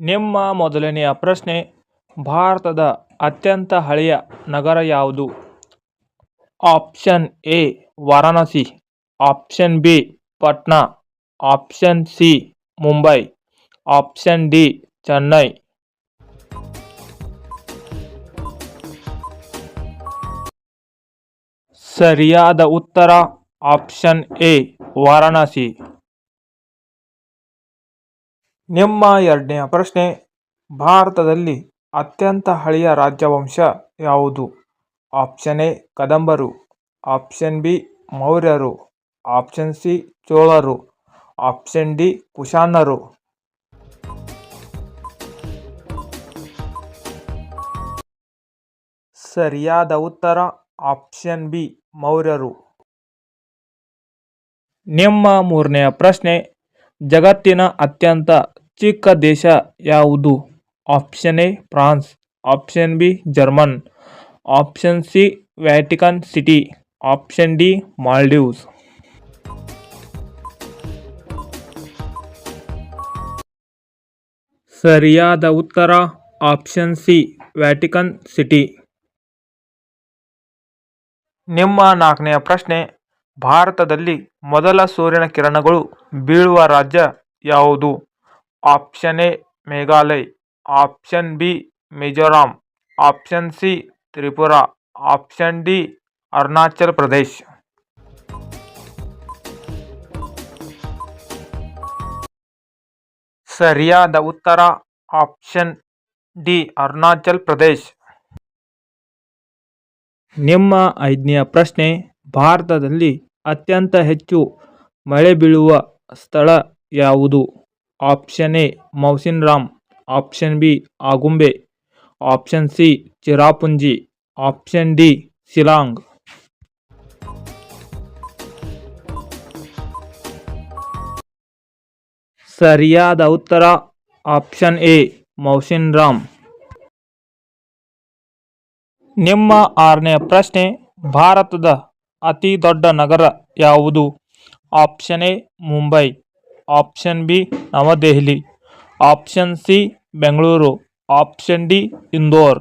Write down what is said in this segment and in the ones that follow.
ನಿಮ್ಮ ಮೊದಲನೆಯ ಪ್ರಶ್ನೆ, ಭಾರತದ ಅತ್ಯಂತ ಹಳೆಯ ನಗರ ಯಾವುದು? Option A, Varanasi. Option B, Patna. Option C, Mumbai. Option D, Chennai. ಸರಿಯಾದ ಉತ್ತರ, ಆಪ್ಷನ್ ಎ, ವಾರಾಣಸಿ. ನಿಮ್ಮ ಎರಡನೆಯ ಪ್ರಶ್ನೆ. ಭಾರತದಲ್ಲಿ ಅತ್ಯಂತ ಹಳೆಯ ರಾಜವಂಶ ಯಾವುದು? ಆಪ್ಷನ್ ಎ, ಕದಂಬರು. ಆಪ್ಷನ್ ಬಿ, ಮೌರ್ಯರು. ಆಪ್ಷನ್ ಸಿ, ಚೋಳರು. ಆಪ್ಷನ್ ಡಿ, ಕುಶಾನರು. ಸರಿಯಾದ ಉತ್ತರ, ಆಪ್ಷನ್ ಬಿ, ಮೌರ್ಯರು. ನಿಮ್ಮ ಮೂರನೆಯ ಪ್ರಶ್ನೆ. ಜಗತ್ತಿನ ಅತ್ಯಂತ ಚಿಕ್ಕ ದೇಶ ಯಾವುದು? Option A, France. Option B, German. Option C, Vatican City. Option D, Maldives. ಸರಿಯಾದ ಉತ್ತರ? Option C, Vatican City. ನಿಮ್ಮ ನಾಲ್ಕನೆಯ ಪ್ರಶ್ನೆ, ಭಾರತದಲ್ಲಿ ಮೊದಲ ಸೂರ್ಯನ ಕಿರಣಗಳು ಬೀಳುವ ರಾಜ್ಯ ಯಾವುದು? Option A Meghalaya option B Mizoram option C Tripura option D Arunachal Pradesh ಸರಿಯಾದ ಉತ್ತರ ಆಪ್ಷನ್ ಡಿ ಅರುಣಾಚಲ್ ಪ್ರದೇಶ್ ನಿಮ್ಮ ಐದನೆಯ ಪ್ರಶ್ನೆ, ಭಾರತದಲ್ಲಿ ಅತ್ಯಂತ ಹೆಚ್ಚು ಮಳೆ ಬೀಳುವ ಸ್ಥಳ ಯಾವುದು? Option A, Mawsynram. Option B, Agumbe. Option C, Cherrapunji. Option D, Shillong. ಸರಿಯಾದ ಉತ್ತರ, ಆಪ್ಷನ್ ಎ, ಮೌಸಿನ್ ರಾಮ್. ನಿಮ್ಮ ಆರನೇ ಪ್ರಶ್ನೆ, ಭಾರತದ ಅತಿ ದೊಡ್ಡ ನಗರ ಯಾವುದು? Option A, Mumbai. Option B New Delhi option C Bengaluru option D Indore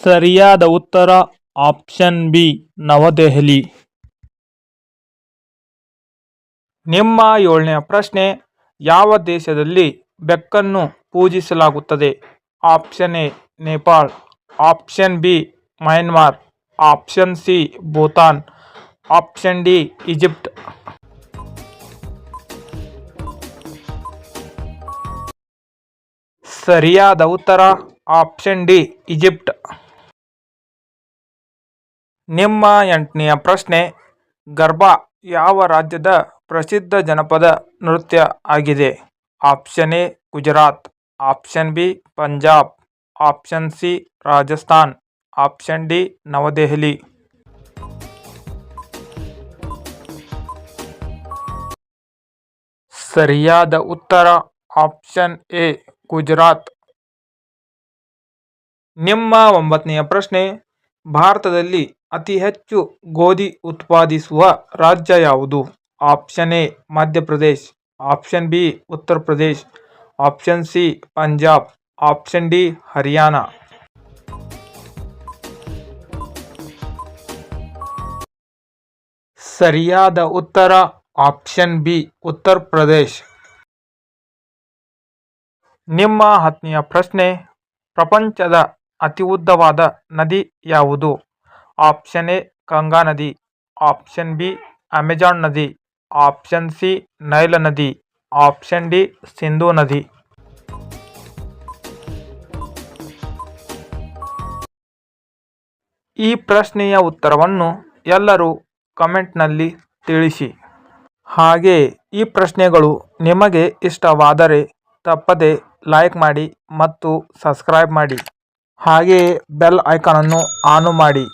ಸರಿಯಾದ ಉತ್ತರ ಆಪ್ಷನ್ ಬಿ ನವದೆಹಲಿ ನಿಮ್ಮ ಏಳನೇ ಪ್ರಶ್ನೆ, ಯಾವ ದೇಶದಲ್ಲಿ ಬೆಕ್ಕನ್ನು ಪೂಜಿಸಲಾಗುತ್ತದೆ? Option A Nepal option B Myanmar option C, Bhutan. Option D, Egypt. ಸರಿಯಾದ ಉತ್ತರ, ಆಪ್ಷನ್ ಡಿ, ಈಜಿಪ್ಟ್. ನಿಮ್ಮ ಎಂಟನೆಯ ಪ್ರಶ್ನೆ, ಗರ್ಭಾ ಯಾವ ರಾಜ್ಯದ ಪ್ರಸಿದ್ಧ ಜನಪದ ನೃತ್ಯ ಆಗಿದೆ? Option A, Gujarat. Option B, Punjab. Option C, Rajasthan. Option D, New Delhi. ಸರಿಯಾದ ಉತ್ತರ, ಆಪ್ಷನ್ ಎ, ಗುಜರಾತ್. ನಿಮ್ಮ ಒಂಬತ್ತನೆಯ ಪ್ರಶ್ನೆ, ಭಾರತದಲ್ಲಿ ಅತಿ ಹೆಚ್ಚು ಗೋಧಿ ಉತ್ಪಾದಿಸುವ ರಾಜ್ಯ ಯಾವುದು? Option A, Madhya Pradesh. Option B, Uttar Pradesh. Option C, Punjab. Option D, Haryana. ಸರಿಯಾದ ಉತ್ತರ ಆಪ್ಷನ್ ಬಿ, ಉತ್ತರ ಪ್ರದೇಶ್. ನಿಮ್ಮ ಹತ್ತನೆಯ ಪ್ರಶ್ನೆ, ಪ್ರಪಂಚದ ಅತಿ ಉದ್ದವಾದ ನದಿ ಯಾವುದು? ಆಪ್ಷನ್ ಎ, ಗಂಗಾ ನದಿ. ಆಪ್ಷನ್ ಬಿ, ಅಮೆಜಾನ್ ನದಿ. ಆಪ್ಷನ್ ಸಿ, ನೈಲ ನದಿ. ಆಪ್ಷನ್ ಡಿ, ಸಿಂಧೂ ನದಿ. ಈ ಪ್ರಶ್ನೆಯ ಉತ್ತರವನ್ನು ಎಲ್ಲರೂ ಕಮೆಂಟ್ನಲ್ಲಿ ತಿಳಿಸಿ. ಹಾಗೆ ಈ ಪ್ರಶ್ನೆಗಳು ನಿಮಗೆ ಇಷ್ಟವಾದರೆ ತಪ್ಪದೆ ಲೈಕ್ ಮಾಡಿ ಮತ್ತು ಸಬ್ಸ್ಕ್ರೈಬ್ ಮಾಡಿ. ಹಾಗೆಯೇ ಬೆಲ್ ಐಕಾನನ್ನು ಆನು ಮಾಡಿ.